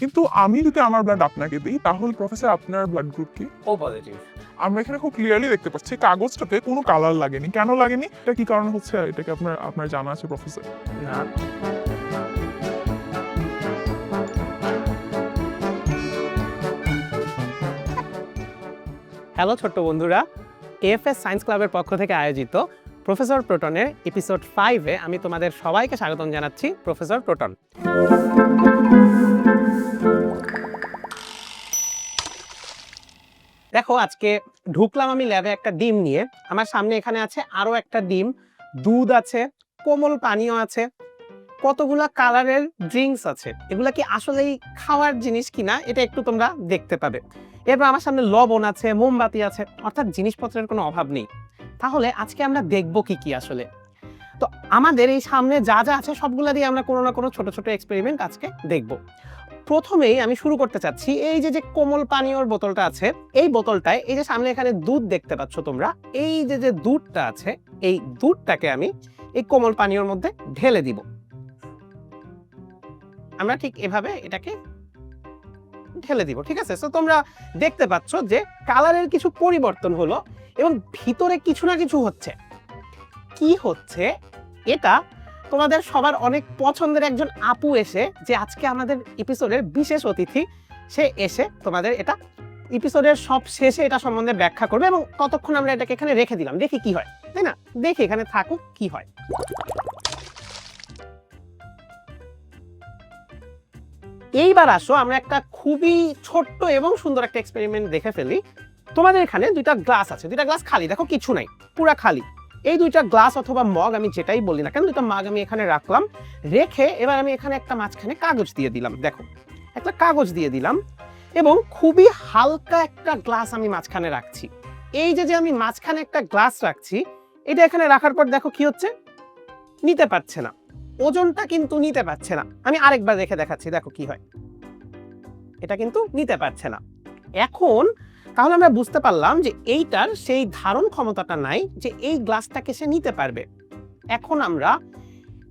কিন্তু আমি যদি আমার ব্লাড আপনাকে দিই তাহলে প্রফেসর আপনার ব্লাড গ্রুপ কি? ও পজিটিভ আমরা এখানে খুব ক্লিয়ারলি দেখতে পাচ্ছি কাগজটাতে কোনো কালার লাগেনি। কেন লাগেনি? এটা কি কারণ হচ্ছে? এটাকে আপনার আপনার জানা আছে প্রফেসর না। হ্যালো ছোট্ট বন্ধুরা। এএফএস সায়েন্স ক্লাবের পক্ষ থেকে আয়োজিত প্রফেসর প্রোটনের এপিসোড ফাইভে আমি তোমাদের সবাইকে স্বাগতম জানাচ্ছি প্রফেসর প্রোটন দেখো, আজকে ঢুকলাম আমি ল্যাবে একটা ডিম নিয়ে। আমার সামনে এখানে আছে আরও একটা ডিম। দুধ আছে, কোমল পানীয় আছে, কতগুলা কালারের ড্রিঙ্কস আছে। এগুলা কি আসলেই খাওয়ার জিনিস কিনা, এটা একটু তোমরা দেখতে পাবে। এরপর আমার সামনে লবণ আছে, মোমবাতি আছে, অর্থাৎ জিনিসপত্রের কোনো অভাব নেই। তাহলে আজকে আমরা দেখব কি কি আসলে। তো আমাদের এই সামনে যা যা আছে, সবগুলা দিয়ে আমরা কোনো না কোনো ছোট ছোট এক্সপেরিমেন্ট আজকে দেখব। প্রথমেই আমি শুরু করতে চাচ্ছি এই যে যে কোমল পানীয়র বোতলটা আছে, এই বোতলটায় এই যে সামনে এখানে দুধ দেখতে পাচ্ছ তোমরা, এই যে যে দুধটা আছে, এই দুধটাকে আমি এই কোমল পানীয়র মধ্যে ঢেলে দিব। আমরা ঠিক এভাবে এটাকে ঢেলে দিব, ঠিক আছে? তো তোমরা দেখতে পাচ্ছ যে কালারের কিছু পরিবর্তন হলো এবং ভিতরে কিছু না কিছু হচ্ছে। কি হচ্ছে? এটা তোমাদের সবার অনেক পছন্দের একজন আপু এসে, যে আজকে আমাদের এপিসোডের বিশেষ অতিথি, সে এসে তোমাদের এটা এপিসোডের সব শেষে এটা সম্বন্ধে ব্যাখ্যা করবে এবং ততক্ষণ আমরা এটাকে এখানে রেখে দিলাম। দেখি কি হয়, তাই না? দেখি এখানে থাকুক কি হয়। এইবার আসো, আমরা একটা খুবই ছোট্ট এবং সুন্দর একটা এক্সপেরিমেন্ট দেখে ফেলি। তোমাদের এখানে দুইটা গ্লাস আছে, দুইটা গ্লাস খালি, দেখো কিছু নাই, পুরা খালি। এই দুইটা গ্লাস অথবা মগ আমি যেটাই বলি না কেন, দুইটা মাগ আমি এখানে রাখলাম, রেখে এবার আমি এখানে একটা মাঝখানে কাগজ দিয়ে দিলাম, দেখো। একটা কাগজ দিয়ে দিলাম এবং খুবই হালকা একটা গ্লাস আমি মাঝখানে রাখছি। এই যে যে আমি মাঝখানে একটা গ্লাস রাখছি, এটা এখানে রাখার পর দেখো কি হচ্ছে? নিতে পারছে না। ওজনটা কিন্তু নিতে পারছে না। আমি আরেকবার রেখে দেখাচ্ছি, দেখো কি হয়। এটা কিন্তু নিতে পারছে না। এখন তাহলে আমরা বুঝতে পারলাম যে এইটার সেই ধারণ ক্ষমতাটা নাই যে এই গ্লাসটাকে সে নিতে পারবে। এখন আমরা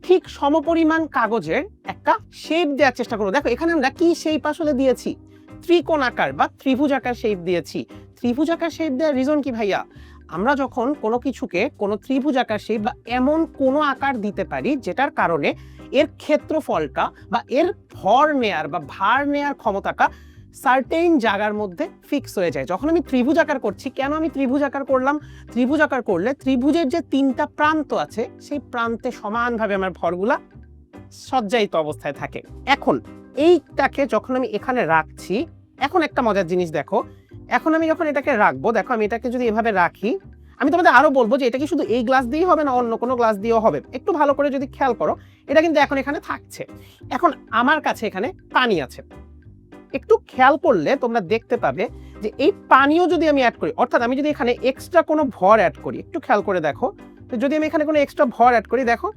ঠিক সমপরিমাণ কাগজের একটা শেপ দেওয়ার চেষ্টা করব। দেখো, এখানে আমরা কি শেপ আসলে দিয়েছি? ত্রিকোণ আকার বা ত্রিভুজ আকার শেপ দিয়েছি। ত্রিভুজ আকার শেপ দেওয়ার রিজন কি ভাইয়া? আমরা যখন কোনো কিছুকে কোনো ত্রিভুজ আকার শেপ বা এমন কোনো আকার দিতে পারি যেটার কারণে এর ক্ষেত্রফলটা বা এর ভর নেয়ার বা ভার নেয়ার ক্ষমতাটা সার্টেইন জায়গার মধ্যে ফিক্স হয়ে যায়। যখন আমি ত্রিভুজ আকার করছি, কেন আমি ত্রিভুজ আকার করলাম? ত্রিভুজ আকার করলে ত্রিভুজের যে তিনটা প্রান্ত আছে, সেই প্রান্তে সমানভাবে আমার ভরগুলা সজ্জায়িত অবস্থায় থাকে। এখন এইটাকে যখন আমি এখানে রাখছি, এখন একটা মজার জিনিস দেখো। এখন আমি যখন এটাকে রাখব, দেখো আমি এটাকে যদি এভাবে রাখি, আমি তোমাদের আরও বলব যে এটা কি শুধু এই গ্লাস দিয়েই হবে না অন্য কোনো গ্লাস দিয়েও হবে? একটু ভালো করে যদি খেয়াল করো, এটা কিন্তু এখন এখানে থাকছে। এখন আমার কাছে এখানে পানি আছে। একটু খেয়াল করলে তোমরা দেখতে পাবে যে এই পানিও যদি আমি অ্যাড করি, অর্থাৎ আমি যদি এখানে এক্সট্রা কোনো ভর অ্যাড করি, একটু খেয়াল করে দেখো যদি আমি এখানে কোনো এক্সট্রা ভর অ্যাড করি, দেখো,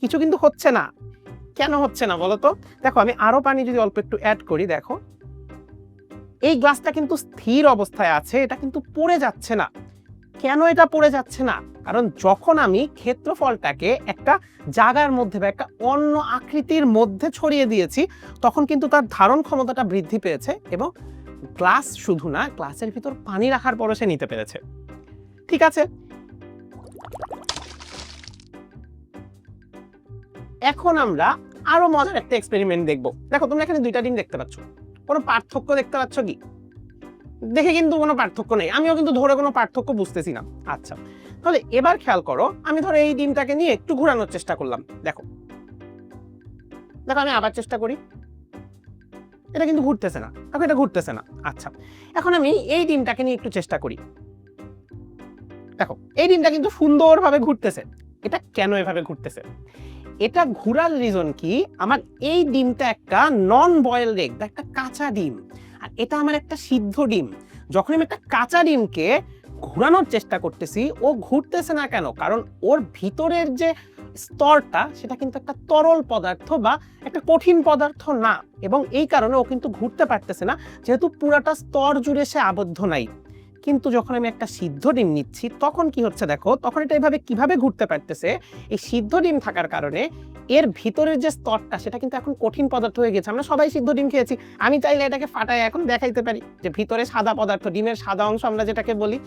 কিছু কিন্তু হচ্ছে না। কেন হচ্ছে না বলো তো দেখো, আমি আরও পানি যদি অল্প একটু অ্যাড করি, দেখো, এই গ্লাসটা কিন্তু স্থির অবস্থায় আছে, এটা কিন্তু পড়ে যাচ্ছে না। কেন এটা পড়ে যাচ্ছে না? কারণ যখন আমি ক্ষেত্রফলটাকে একটা জায়গার মধ্যে বা একটা অন্য আকৃতির মধ্যে ছড়িয়ে দিয়েছি, তখন কিন্তু তার ধারণ ক্ষমতাটা বৃদ্ধি পেয়েছে এবং গ্লাস শুধু না, গ্লাসের ভিতর পানি রাখার পরও সে নিতে পেরেছে। ঠিক আছে? এখন আমরা আরও মজার একটা এক্সপেরিমেন্ট দেখব। দেখো, তোমরা এখানে দুইটা ডিম দেখতে পাচ্ছ। কোনো পার্থক্য দেখতে পাচ্ছ কি? দেখে কিন্তু কোনো পার্থক্য নেই। আমিও কিন্তু ধরে কোনো পার্থক্য বুঝতেছি না। আচ্ছা তাহলে এবার খেয়াল করো, আমি ধরো এই ডিমটাকে নিয়ে একটু ঘোরানোর চেষ্টা করলাম। দেখো। দেখো, আমি আবার চেষ্টা করি। এটা কিন্তু ঘুরতেছে না। দেখো, এটা ঘুরতেছে না। আচ্ছা এখন আমি এই ডিমটাকে নিয়ে একটু চেষ্টা করি। দেখো, এই ডিমটা কিন্তু সুন্দরভাবে ঘুরতেছে। এটা কেন এভাবে ঘুরতেছে? এটা ঘোরার রিজন কি? আমার এই ডিমটা একটা নন বয়েল এগ একটা কাঁচা ডিম। আর এটা আমার একটা সিদ্ধ ডিম। যখন আমি একটা কাঁচা ডিমকে ঘোরানোর চেষ্টা করতেছি, ও ঘুরতেছে না কেন? কারণ ওর ভিতরের যে স্তরটা, সেটা কিন্তু একটা তরল পদার্থ বা একটা কঠিন পদার্থ না। এবং এই কারণে ও কিন্তু ঘুরতে পারতেছে না, যেহেতু পুরাটা স্তর জুড়ে সে আবদ্ধ নাই। কিন্তু যখন আমি একটা সিদ্ধ ডিম নিচ্ছি, তখন কি হচ্ছে দেখো, তখন এটা এভাবে কীভাবে ঘুরতে পারতেছে? এই সিদ্ধ ডিম থাকার কারণে এর ভিতরের যে স্তরটা, সেটা কিন্তু এখন কঠিন পদার্থ হয়ে গেছে। আমরা সবাই সিদ্ধ ডিম খেয়েছি। আমি চাইলে এটাকে ফাটায় এখন দেখাইতে পারি যে ভিতরে সাদা পদার্থ, ডিমের সাদা অংশ আমরা যেটাকে বলি,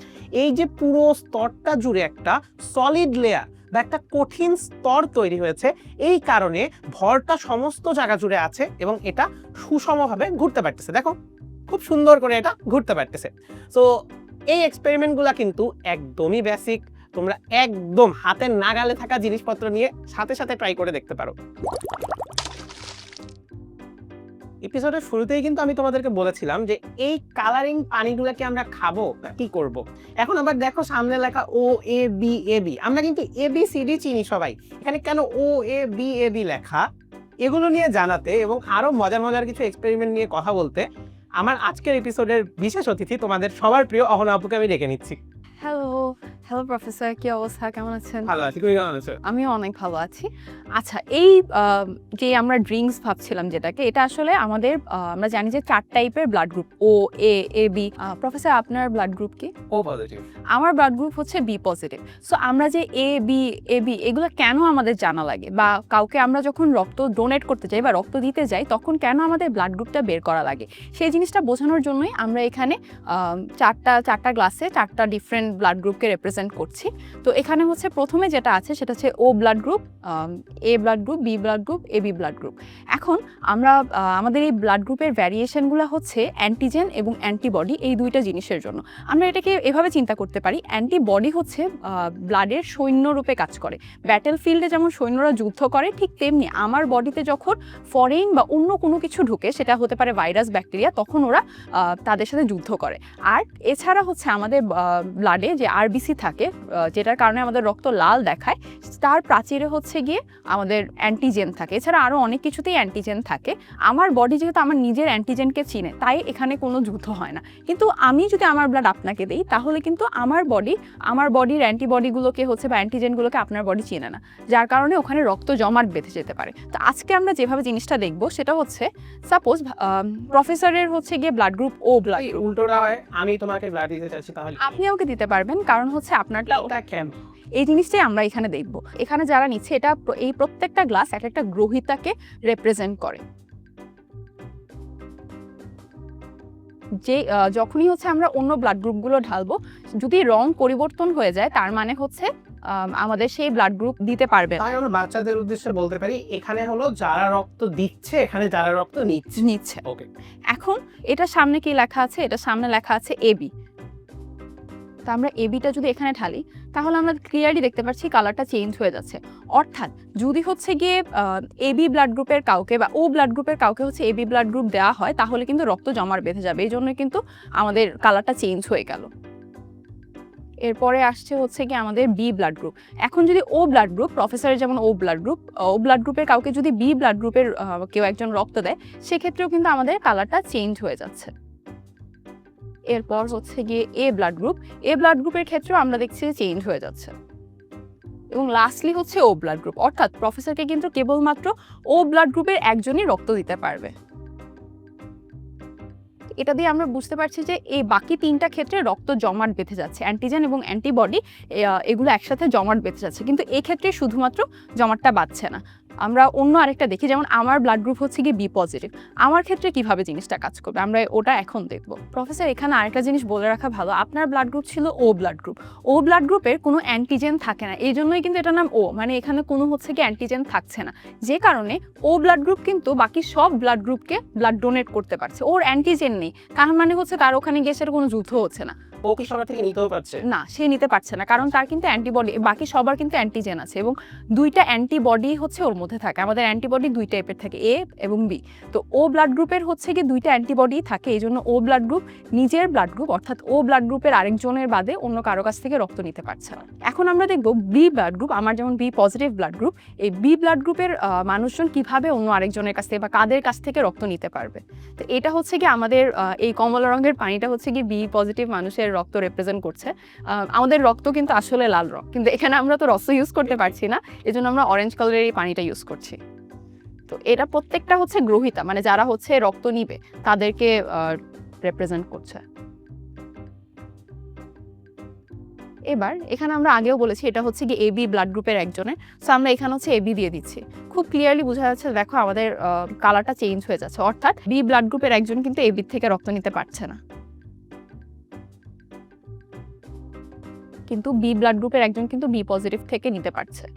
এই যে পুরো স্তরটা জুড়ে একটা সলিড লেয়ার বা একটা কঠিন স্তর তৈরি হয়েছে। এই কারণে ভরটা সমস্ত জায়গা জুড়ে আছে এবং এটা সুষমভাবে ঘুরতে পারতেছে। দেখো, খুব সুন্দর করে এটা ঘুরতে পারতেছে। সো এই এক্সপেরিমেন্টগুলো কিন্তু একদমই বেসিক তোমরা একদম হাতের নাগালে থাকা জিনিসপত্র নিয়ে সাথে সাথে ট্রাই করে দেখতে পারো। এপিসোডের শুরুতেই কিন্তু আমি তোমাদেরকে বলেছিলাম যে এই কালারিং পানিগুলোকে আমরা খাব কি করব। এখন আবার দেখো সামনে লেখা ও এ বি এ বি আমরা কিন্তু এ বি সি ডি চিনি সবাই। এখানে কেন ও এ বি এ বি লেখা? এগুলো নিয়ে জানাতে এবং আরও মজার মজার কিছু এক্সপেরিমেন্ট নিয়ে কথা বলতে আমার আজকের এপিসোডের বিশেষ অতিথি তোমাদের সবার প্রিয় অহনা আপুকে আমি ডেকে নিচ্ছি। হ্যালো হ্যালো প্রফেসর কি অবস্থা? কেমন আছেন? ভালো আছি। তুমি কেমন আছো? আমিও অনেক ভালো আছি। আচ্ছা এই আহ, যে আমরা ড্রিঙ্কস ভাবছিলাম যেটাকে এটা আসলে আমাদের আহ, আমরা জানি যে চার টাইপের blood group O A A B professor আপনার ব্লাড গ্রুপ কি? ও পজিটিভ আমার ব্লাড গ্রুপ হচ্ছে বি পজিটিভ সো আমরা যে এ বি এ বি এগুলো কেন আমাদের জানা লাগে? বা কাউকে আমরা যখন রক্ত ডোনেট করতে যাই বা রক্ত দিতে যাই তখন কেন আমাদের ব্লাড গ্রুপটা বের করা লাগে? সেই জিনিসটা বোঝানোর জন্যই আমরা এখানে আম, চারটা চারটা গ্লাসে চারটা ডিফারেন্ট ব্লাড গ্রুপকে রিপ্রেজেন্ট করছি। তো এখানে হচ্ছে প্রথমে যেটা আছে সেটা হচ্ছে O blood group A blood group B blood group A B blood group এখন আমরা আমাদের এই ব্লাড গ্রুপের ভ্যারিয়েশনগুলো হচ্ছে অ্যান্টিজেন এবং অ্যান্টিবডি এই দুইটা জিনিসের জন্য। আমরা এটাকে এভাবে চিন্তা করতে পারি অ্যান্টিবডি হচ্ছে ব্লাডের সৈন্য রূপে কাজ করে। ব্যাটেল ফিল্ডে যেমন সৈন্যরা যুদ্ধ করে, ঠিক তেমনি আমার বডিতে যখন ফরেন বা অন্য কোনো কিছু ঢুকে, সেটা হতে পারে ভাইরাস ব্যাকটেরিয়া তখন ওরা তাদের সাথে যুদ্ধ করে। আর এছাড়া হচ্ছে আমাদের ব্লাডে যে আরবিসি থাকে যেটার কারণে আমাদের রক্ত লাল দেখায় তার প্রাচীরে হচ্ছে গিয়ে আমাদের অ্যান্টিজেন থাকে। এছাড়া আরও অনেক কিছুতেই অ্যান্টিজেন থাকে। আমার বডি যেহেতু আমার নিজের অ্যান্টিজেনকে চিনে তাই এখানে কোনো যুদ্ধ হয় না। কিন্তু আমি যদি আমার ব্লাড আপনাকে দিই তাহলে কিন্তু আমার বডি আমার বডির অ্যান্টিবডিগুলোকে হচ্ছে বা অ্যান্টিজেনগুলোকে আপনার বডি চিনে না। যার কারণে ওখানে রক্ত জমাট বেঁধে যেতে পারে। তো আজকে আমরা যেভাবে জিনিসটা দেখব সেটা হচ্ছে সাপোজ প্রফেসরের হচ্ছে গিয়ে ব্লাড গ্রুপ ও ব্লাড উল্টোটা হয় আমি তোমাকে ব্লাড দিতে চাচ্ছি তাহলে আপনি ওকে দিতে পারবেন। কারণ হচ্ছে আপনারটা কেন? এই জিনিসটাই আমরা এখানে দেখব। এখানে যারা নিচ্ছে এটা এই প্রত্যেকটা গ্লাস এক একটা গ্রহিতাকে রেপ্রেজেন্ট করে। যে যখনই হচ্ছে আমরা অন্য ব্লাড গ্রুপগুলো ঢালবো যদি রং পরিবর্তন হয়ে যায় তার মানে হচ্ছে আম, আমাদের সেই ব্লাড গ্রুপ দিতে পারবে তাই আমরা বাচ্চাদের উদ্দেশ্যে বলতে পারি এখানে হলো যারা রক্ত দিচ্ছে এখানে যারা রক্ত নিচ্ছে। নিচ্ছে। ওকে এখন এটা সামনে কি লেখা আছে? এটা সামনে লেখা আছে এবি তা আমরা এবিটা যদি এখানে ঢালি, তাহলে আমরা ক্লিয়ারলি দেখতে পাচ্ছি কালারটা চেঞ্জ হয়ে যাচ্ছে। অর্থাৎ যদি হচ্ছে গিয়ে এবি ব্লাড গ্রুপের কাউকে বা ও ব্লাড গ্রুপের কাউকে হচ্ছে এবি ব্লাড গ্রুপ দেওয়া হয়, তাহলে কিন্তু রক্ত জমার বেঁধে যাবে। এই জন্য কিন্তু আমাদের কালারটা চেঞ্জ হয়ে গেল। এরপরে আসছে হচ্ছে কি আমাদের বি ব্লাড গ্রুপ এখন যদি ও ব্লাড গ্রুপ প্রফেসরের যেমন O blood group O blood গ্রুপের কাউকে যদি বি ব্লাড গ্রুপের কেউ একজন রক্ত দেয়, সেক্ষেত্রেও কিন্তু আমাদের কালারটা চেঞ্জ হয়ে যাচ্ছে। এরপর হচ্ছে গিয়ে A blood group A blood গ্রুপের ক্ষেত্রেও আমরা দেখছি চেঞ্জ হয়ে যাচ্ছে। এবং লাস্টলি হচ্ছে ও ব্লাড গ্রুপ অর্থাৎ প্রফেসরকে কিন্তু কেবলমাত্র ও ব্লাড গ্রুপের একজনই রক্ত দিতে পারবে। এটা দিয়ে আমরা বুঝতে পারছি যে এই বাকি তিনটা ক্ষেত্রে রক্ত জমাট বেঁধে যাচ্ছে। অ্যান্টিজেন এবং অ্যান্টিবডি এগুলো একসাথে জমাট বেঁধে যাচ্ছে। কিন্তু এক্ষেত্রে শুধুমাত্র জমাটটা বাঁধছে না। আমরা অন্য আরেকটা দেখি, যেমন আমার ব্লাড গ্রুপ হচ্ছে গিয়ে বি পজিটিভ আমার ক্ষেত্রে কীভাবে জিনিসটা কাজ করবে? আমরা ওটা এখন দেখব। প্রফেসর এখানে আরেকটা জিনিস বলে রাখা ভালো। আপনার ব্লাড গ্রুপ ছিল O blood group O blood গ্রুপের কোনো অ্যান্টিজেন থাকে না। এই জন্যই কিন্তু এটার নাম ও মানে এখানে কোনো হচ্ছে কি অ্যান্টিজেন থাকছে না। যে কারণে ও ব্লাড গ্রুপ কিন্তু বাকি সব ব্লাড গ্রুপকে ব্লাড ডোনেট করতে পারছে। ওর অ্যান্টিজেন নেই। তার মানে হচ্ছে তার ওখানে গিয়ে সেটা কোনো যুদ্ধ হচ্ছে না। ও কি সবার থেকে নিতেও পারছে। না, সে নিতে পারছে না, কারণ তার কিন্তু অ্যান্টিবডি বাকি সবার কিন্তু অ্যান্টিজেন আছে এবং দুইটা অ্যান্টিবডি হচ্ছে ওর মধ্যে থাকে। আমাদের অ্যান্টিবডি দুই টাইপের থাকে এ এবং বি তো ও ব্লাড গ্রুপের হচ্ছে কি দুইটা অ্যান্টিবডি থাকে, এই জন্য ও ব্লাড গ্রুপ নিজের ব্লাড গ্রুপ অর্থাৎ ও ব্লাড গ্রুপের আরেকজনের বাদে অন্য কারও কাছ থেকে রক্ত নিতে পারছে না। এখন আমরা দেখব বি ব্লাড গ্রুপ আমার যেমন বি পজিটিভ ব্লাড গ্রুপ এই বি ব্লাড গ্রুপের মানুষজন কীভাবে অন্য আরেকজনের কাছ থেকে বা কাদের কাছ থেকে রক্ত নিতে পারবে? তো এটা হচ্ছে কি আমাদের এই কমলা রঙের পানিটা হচ্ছে কি বি পজিটিভ মানুষের রক্ত রেপ্রেজেন্ট করছে। আমাদের রক্ত কিন্তু আসলে লাল রং কিন্তু এখানে আমরা তো রস ইউজ করতে পারছি না, এজন্য আমরা অরেঞ্জ কালারের এই পানিটা ইউজ করছি। তো এটা প্রত্যেকটা হচ্ছে গ্রহিতা মানে যারা হচ্ছে রক্ত নিবে, তাদেরকে রেপ্রেজেন্ট করছে। এবার এখানে আমরা আগেও বলেছি, এটা হচ্ছে কি এবি ব্লাড গ্রুপের একজনের। সো আমরা এখানে হচ্ছে এবি দিয়ে দিচ্ছি। খুব ক্লিয়ারলি বোঝা যাচ্ছে, দেখো আমাদের কালারটা চেঞ্জ হয়ে যাচ্ছে। অর্থাৎ বি ব্লাড গ্রুপের একজন কিন্তু এবি থেকে রক্ত নিতে পারছে না। কিন্তু বি ব্লাড গ্রুপের একজন কিন্তু বি পজিটিভ থেকে নিতে পারছে।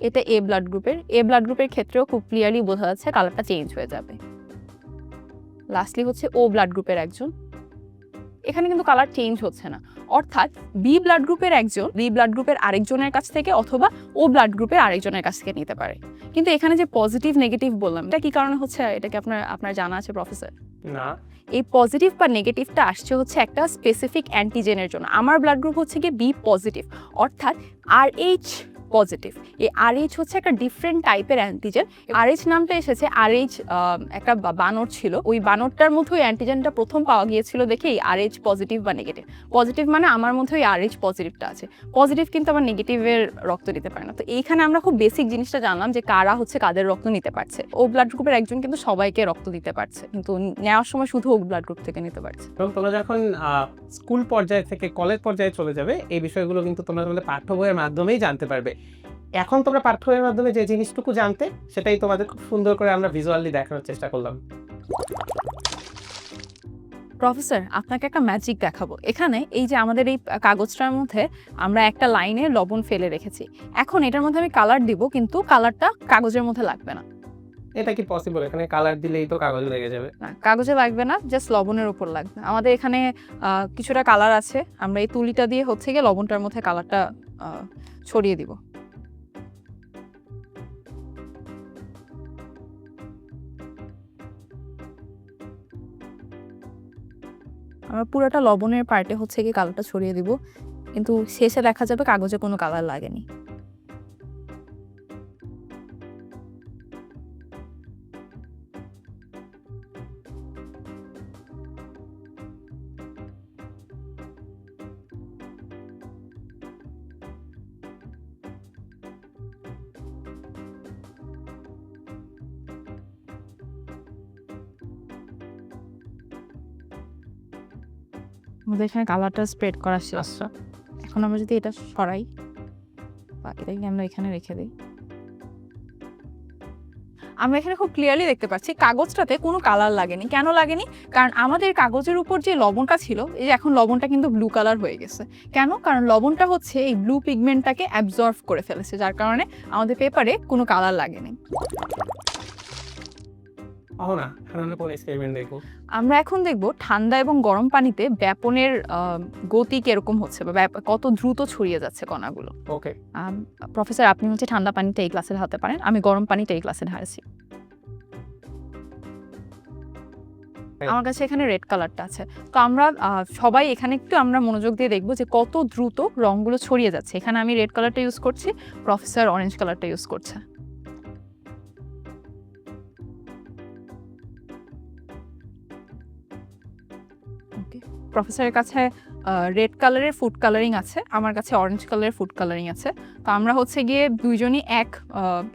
এতে এ ব্লাড গ্রুপের এ ব্লাড গ্রুপের ক্ষেত্রেও খুব ক্লিয়ারলি বোঝা যাচ্ছে কালারটা চেঞ্জ হয়ে যাবে। লাস্টলি হচ্ছে ও ব্লাড গ্রুপের একজন। এখানে কিন্তু কালার চেঞ্জ হচ্ছে না। অর্থাৎ বি ব্লাড গ্রুপের একজন বি ব্লাড গ্রুপের আরেকজনের কাছ থেকে অথবা ও ব্লাড গ্রুপের আরেকজনের কাছ থেকে নিতে পারে। কিন্তু এখানে যে পজিটিভ নেগেটিভ বললাম, এটা কি কারণে হচ্ছে? এটা কি আপনার আপনার জানা আছে প্রফেসর না। এই পজিটিভ বা নেগেটিভটা আসছে হচ্ছে একটা স্পেসিফিক অ্যান্টিজেনের জন্য। আমার ব্লাড গ্রুপ হচ্ছে গিয়ে বি পজিটিভ অর্থাৎ আর এইচ পজিটিভ এই আর এইচ হচ্ছে একটা ডিফারেন্ট টাইপের অ্যান্টিজেন আর এইচ নামটা এসেছে আর এইচ একটা বানর ছিল। ওই বানরটার মধ্যে ওই অ্যান্টিজেনটা প্রথম পাওয়া গিয়েছিল দেখে এই আর এইচ পজিটিভ বা নেগেটিভ পজিটিভ মানে আমার মধ্যে ওই আর এইচ পজিটিভটা আছে। পজিটিভ কিন্তু আমার নেগেটিভের রক্ত নিতে পারে না। তো এইখানে আমরা খুব বেসিক জিনিসটা জানলাম যে কারা হচ্ছে কাদের রক্ত নিতে পারছে। ও ব্লাড গ্রুপের একজন কিন্তু সবাইকে রক্ত দিতে পারছে। কিন্তু নেওয়ার সময় শুধু ও ব্লাড গ্রুপ থেকে নিতে পারছে। এবং তোমরা যখন স্কুল পর্যায়ে থেকে কলেজ পর্যায়ে চলে যাবে, এই বিষয়গুলো কিন্তু তোমরা তোমাদের পাঠ্য বইয়ের মাধ্যমেই জানতে পারবে। এখন তোমরা পাঠ্য বইয়ের মাধ্যমে যে জিনিসটুকু জানতে সেটাই তোমাদের খুব সুন্দর করে আমরা ভিজুয়ালি দেখানোর চেষ্টা করলাম। প্রফেসর আপনাকে একটা ম্যাজিক দেখাবো। এখানে এই যে আমাদের এই কাগজটার মধ্যে আমরা একটা লাইনে লবণ ফেলে রেখেছি। এখন এটার মধ্যে আমি কালার দিব কিন্তু কালারটা কাগজের মধ্যে লাগবে না। এটা কি পসিবল এখানে কালার দিলেই তো কাগজ লেগে যাবে। না কাগজে লাগবে না জাস্ট লবণের উপর লাগবে। আমাদের এখানে কিছুটা কালার আছে। আমরা এই তুলিটা দিয়ে হচ্ছে গিয়ে লবণটার মধ্যে কালারটা ছড়িয়ে দিব। আমরা পুরোটা লবণের পার্টে হচ্ছে গিয়ে কালারটা ছড়িয়ে দিব। কিন্তু শেষে দেখা যাবে কাগজে কোনো কালার লাগেনি। আমাদের এখানে কালারটা স্প্রেড করা শেষ আচ্ছা। এখন আমরা যদি এটা সরাই বাকিটাকে আমরা এখানে রেখে দিই। আমরা এখানে খুব ক্লিয়ারলি দেখতে পাচ্ছি কাগজটাতে কোনো কালার লাগেনি। কেন লাগেনি? কারণ আমাদের কাগজের উপর যে লবণটা ছিল এই যে এখন লবণটা কিন্তু ব্লু কালার হয়ে গেছে। কেন? কারণ লবণটা হচ্ছে এই ব্লু পিগমেন্টটাকে অ্যাবজর্ভ করে ফেলেছে যার কারণে আমাদের পেপারে কোনো কালার লাগেনি। ও হারানোর পরে এক্সপেরিমেন্ট দেখব। আমরা এখন দেখব ঠান্ডা এবং গরম পানিতে ব্যাপনের গতি কীরকম হচ্ছে বা কত দ্রুত ছড়িয়ে যাচ্ছে কণাগুলো। ওকে। প্রফেসর আপনি হচ্ছে ঠান্ডা পানিতে এই ক্লাসে ঢালতে পারেন। আমি গরম পানিতে এই ক্লাসে ঢালছি। আমার কাছে এখানে রেড কালারটা আছে। তো আমরা সবাই এখানে একটু আমরা মনোযোগ দিয়ে দেখব যে কত দ্রুত রংগুলো ছড়িয়ে যাচ্ছে। এখানে আমি রেড কালারটা ইউজ করছি প্রফেসর অরেঞ্জ কালারটা ইউজ করছে। প্রফেসরের কাছে রেড কালারের ফুড কালারিং আছে, আমার কাছে অরেঞ্জ কালারের ফুড কালারিং আছে। তো আমরা হচ্ছে গিয়ে দুইজনই এক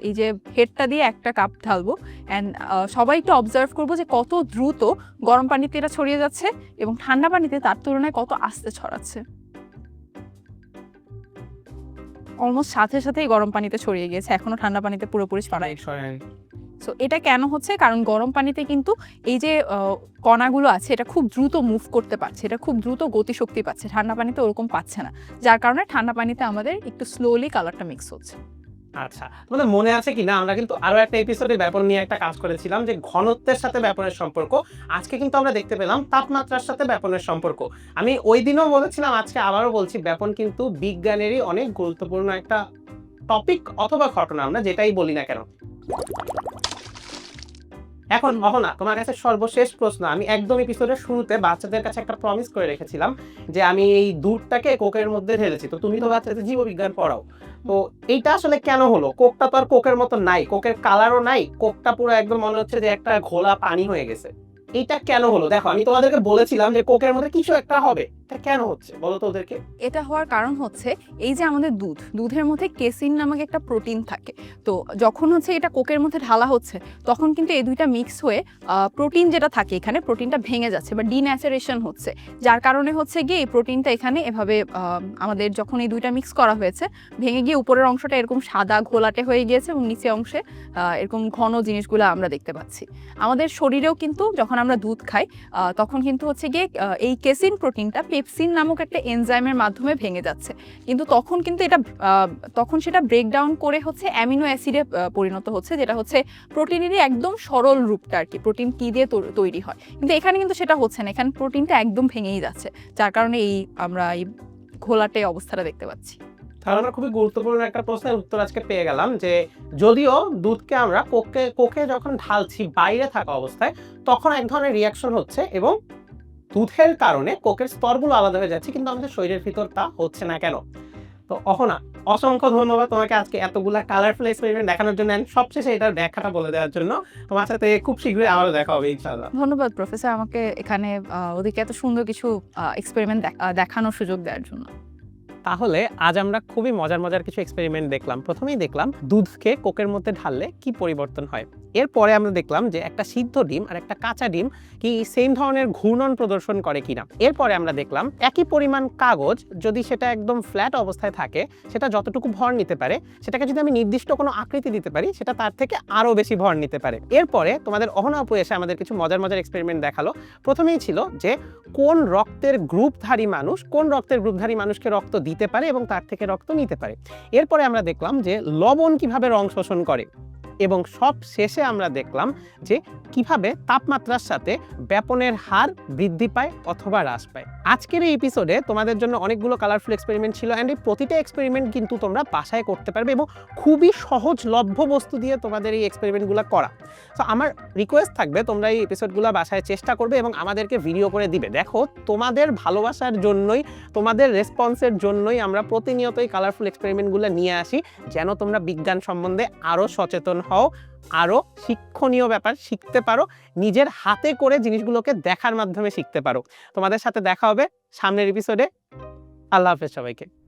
এই যে হেডটা দিয়ে একটা কাপ ঢালবো অ্যান্ড সবাই একটু অবজার্ভ করব যে কত দ্রুত গরম পানিতে এটা ছড়িয়ে যাচ্ছে এবং ঠান্ডা পানিতে তার তুলনায় কত আস্তে ছড়াচ্ছে। অলমোস্ট সাথে সাথেই গরম পানিতে ছড়িয়ে গিয়েছে, এখনও ঠান্ডা পানিতে পুরোপুরি ছড়ায়। সো এটা কেন হচ্ছে? কারণ গরম পানিতে কিন্তু এই যে কণাগুলো আছে, এটা খুব দ্রুত মুভ করতে পারছে। এটা খুব দ্রুত গতিশক্তি পাচ্ছে। ঠান্ডা পানিতে ওরকম পাচ্ছে না। যার কারণে ঠান্ডা পানিতে আমাদের একটু স্লোলি কালারটা মিক্স হচ্ছে। আচ্ছা। তোমাদের মনে আছে কি না আমরা কিন্তু আরও একটা এপিসোডে ব্যাপন নিয়ে একটা কাজ করেছিলাম যে ঘনত্বের সাথে ব্যাপনের সম্পর্ক। আজকে কিন্তু আমরা দেখতে পেলাম তাপমাত্রার সাথে ব্যাপনের সম্পর্ক। আমি ওই দিনও বলেছিলাম, আজকে আবারও বলছি, ব্যাপন কিন্তু বিজ্ঞানেরই অনেক গুরুত্বপূর্ণ একটা টপিক অথবা ঘটনা, আমরা যেটাই বলি না কেন। এখন অহনা, তোমার কাছে সর্বশেষ প্রশ্ন। আমি একদম এপিসোডের শুরুতে বাচ্চাদের কাছে একটা প্রমিস করে রেখেছিলাম যে আমি এই দুধটাকে কোকের মধ্যে ঢেলেছি। তো তুমি তো বাচ্চাদের জীববিজ্ঞান পড়াও। তো এইটা আসলে কেন হলো? কোকটা তো আর কোকের মতো নাই, কোকের কালারও নাই, কোকটা পুরো একদম মনে হচ্ছে যে একটা ঘোলা পানি হয়ে গেছে। এইটা কেন হলো? দেখো, আমি তোমাদেরকে বলেছিলাম যে কোকের মধ্যে কিছু একটা হবে। এটা কেন হচ্ছে? বলো তো ওদেরকে। এটা হওয়ার কারণ হচ্ছে, এই যে আমাদের দুধ, দুধের মধ্যে কেসিন নামক একটা প্রোটিন থাকে। তো যখন হচ্ছে এটা কোকের মধ্যে ঢালা হচ্ছে, তখন কিন্তু এই দুইটা মিক্স হয়ে প্রোটিন যেটা থাকে এখানে, প্রোটিনটা ভেঙে যাচ্ছে বা ডিন্যাচারেশন হচ্ছে। যার কারণে হচ্ছে গিয়ে এই প্রোটিনটা এখানে এভাবে আমাদের যখন এই দুইটা মিক্স করা হয়েছে, ভেঙে গিয়ে উপরের অংশটা এরকম সাদা ঘোলাটে হয়ে গিয়েছে এবং নিচে অংশে এরকম ঘন জিনিসগুলো আমরা দেখতে পাচ্ছি। আমাদের শরীরেও কিন্তু যখন আমরা দুধ খাই তখন কিন্তু হচ্ছে গিয়ে এই কেসিন প্রোটিনটা পেপসিন নামক একটা এনজাইমের মাধ্যমে ভেঙে যাচ্ছে। কিন্তু তখন কিন্তু এটা তখন সেটা ব্রেকডাউন করে হচ্ছে অ্যামিনো অ্যাসিডে পরিণত হচ্ছে, যেটা হচ্ছে প্রোটিনেরই একদম সরল রূপটা আর কি প্রোটিন কি দিয়ে তৈরি হয়। কিন্তু এখানে কিন্তু সেটা হচ্ছে না, এখানে প্রোটিনটা একদম ভেঙেই যাচ্ছে, যার কারণে এই আমরা এই ঘোলাটে অবস্থাটা দেখতে পাচ্ছি। তাহলে আমরা খুবই গুরুত্বপূর্ণ একটা প্রশ্নের উত্তর আজকে পেয়ে গেলাম যে, যদিও দুধকে আমরা কোকে কোকে যখন ঢালছি বাইরে থাকা অবস্থায়, তখন এক ধরনের রিয়াকশন হচ্ছে এবং দুধের কারণে কোকের স্তরগুলো আলাদা হয়ে যাচ্ছে, কিন্তু আমাদের শরীরের ভিতর তা হচ্ছে না কেন? তো অহনা, অসংখ্য ধন্যবাদ তোমাকে আজকে এতগুলা কালারফুল এক্সপেরিমেন্ট দেখানোর জন্য and সবশেষে এটার ব্যাখ্যাটা বলে দেওয়ার জন্য। তোমার সাথে খুব শীঘ্রই আবারও দেখা হবে, ইনশাআল্লাহ। ধন্যবাদ প্রফেসর আমাকে এখানে ওদিকে এত সুন্দর কিছু এক্সপেরিমেন্ট দেখানোর সুযোগ দেওয়ার জন্য। তাহলে আজ আমরা খুবই মজার মজার কিছু এক্সপেরিমেন্ট দেখলাম। প্রথমেই দেখলাম দুধকে কোকের মধ্যে ঢাললে কি পরিবর্তন হয়? এরপরে আমরা দেখলাম যে একটা সিদ্ধ ডিম আর একটা কাঁচা ডিম কি সেম ধরনের ঘূর্ণন প্রদর্শন করে কিনা। এরপরে আমরা দেখলাম একই পরিমাণ কাগজ যদি সেটা একদম ফ্ল্যাট অবস্থায় থাকে, সেটা যতটুকু ভর নিতে পারে, সেটাকে যদি আমি নির্দিষ্ট কোনো আকৃতি দিতে পারি, সেটা তার থেকে আরও বেশি ভর নিতে পারে। এরপরে তোমাদের অহনা এসে আমাদের কিছু মজার মজার এক্সপেরিমেন্ট দেখাল। প্রথমেই ছিল যে কোন রক্তের গ্রুপধারী মানুষ, কোন রক্তের গ্রুপধারী মানুষকে রক্ত দিতে পারে এবং তার থেকে রক্ত নিতে পারে। এরপরে আমরা দেখলাম যে লবণ কীভাবে রং শোষণ করে। এবং সব শেষে আমরা দেখলাম যে কীভাবে তাপমাত্রার সাথে ব্যাপনের হার বৃদ্ধি পায় অথবা হ্রাস পায়। আজকের এই এপিসোডে তোমাদের জন্য অনেকগুলো কালারফুল এক্সপেরিমেন্ট ছিল অ্যান্ড এই প্রতিটা এক্সপেরিমেন্ট কিন্তু তোমরা বাসায় করতে পারবে এবং খুবই সহজলভ্য বস্তু দিয়ে তোমাদের এই এক্সপেরিমেন্টগুলো করা। তো আমার রিকোয়েস্ট থাকবে তোমরা এই এপিসোডগুলো বাসায় চেষ্টা করবে এবং আমাদেরকে ভিডিও করে দিবে। দেখো, তোমাদের ভালোবাসার জন্যই, তোমাদের রেসপন্সের জন্যই আমরা প্রতিনিয়তই কালারফুল এক্সপেরিমেন্টগুলো নিয়ে আসি, যেন তোমরা বিজ্ঞান সম্বন্ধে আরও সচেতন হও আরও শিক্ষণীয় ব্যাপার, শিখতে পারো, নিজের হাতে করে জিনিসগুলোকে দেখার মাধ্যমে শিখতে পারো। তোমাদের সাথে দেখা হবে সামনের এপিসোডে আল্লাহ হাফেজ সবাইকে।